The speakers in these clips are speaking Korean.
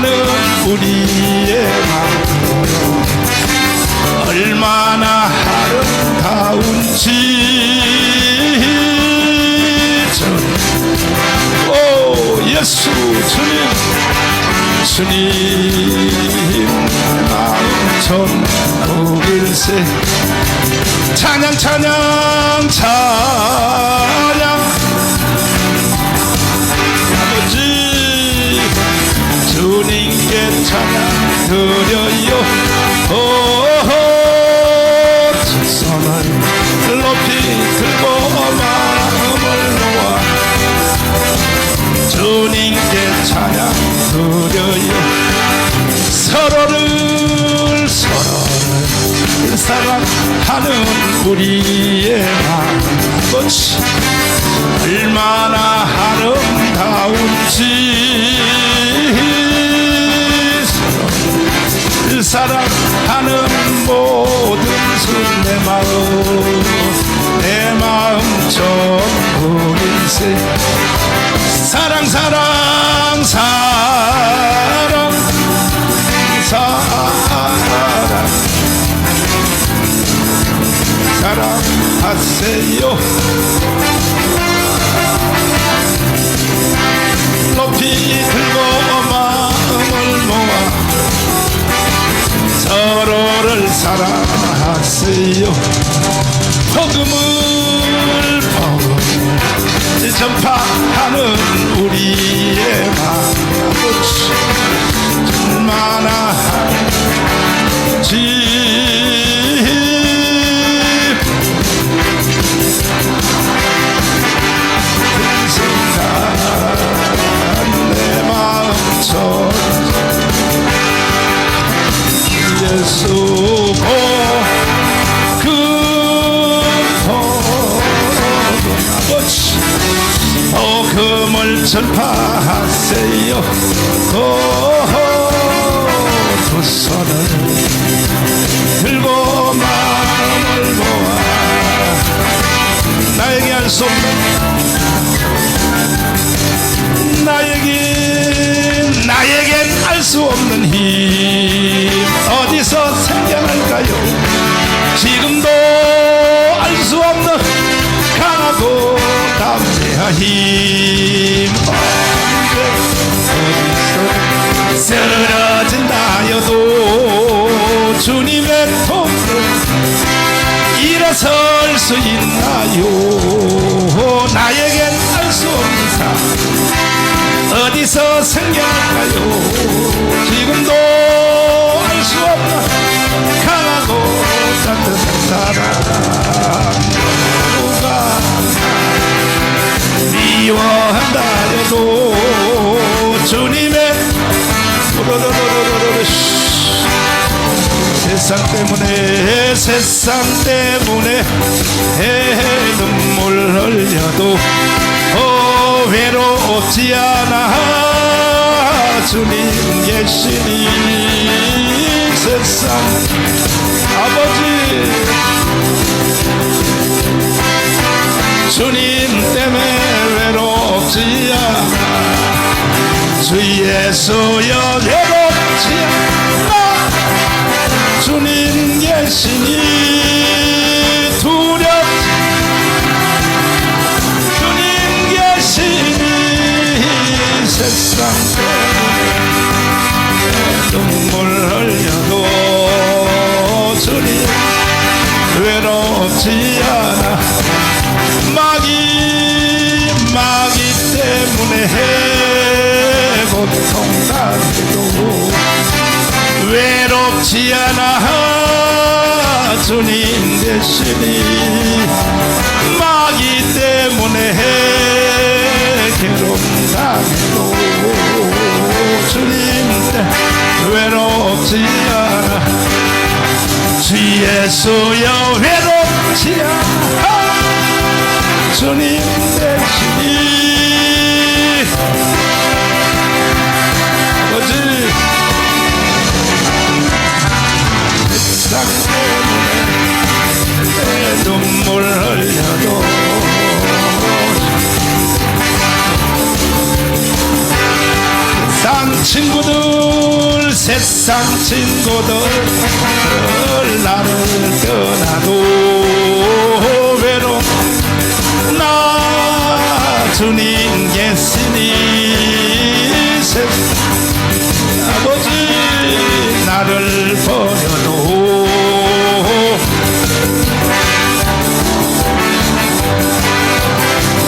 하는 우리의 마음. 얼마나 아름다운지. 오 예수 주님. 주님 마음 전국일세 찬양 찬양 찬양 드려요. 오호. 손을 높이 들고 마음을 모아. 주님께 찬양 드려요. 서로를 서로를 사랑하는 우리의 마음 아버지 얼마나 아름다운지 일세 사랑 사랑 사랑 사랑. 사랑하세요. 높이 들고 마음을 모아 서로를 사랑하세요. 복음을 전파하는 전파하세요. 오두 손을 들고 마음을 모아 나에게 없는 나에게 나에겐 알 수 없는 힘. 어디서 어디서 쓰러진다 해도 주님의 품으로 일어설 수 있나요? 나에겐 알 수 없는 삶. 어디서 생겨날까요? 지금도 알 수 없는 세상 때문에 세상 때문에 눈물 흘려도 어, 외롭지 않아 주님 계시니 세상 아버지 주님 때문에 외롭지 않아 주 예수여 않아 주님 계시니 두렵지 주님 계시니 세상 눈물 흘려도 주님 외롭지 않아. 마귀 마귀 때문에 당해도 외롭지 않아 주님 대신이. 마귀 때문에 당해도. 주님 때 외롭지 않아. 주 예수여 외롭지 않아. 주님 대신이 친구들 세상 친구들 나를 떠나도 외로움 나 주님 계시니. 세- 아버지 나를 버려도.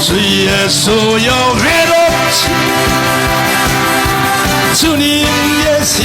주 예수여 외롭지 주님 계시니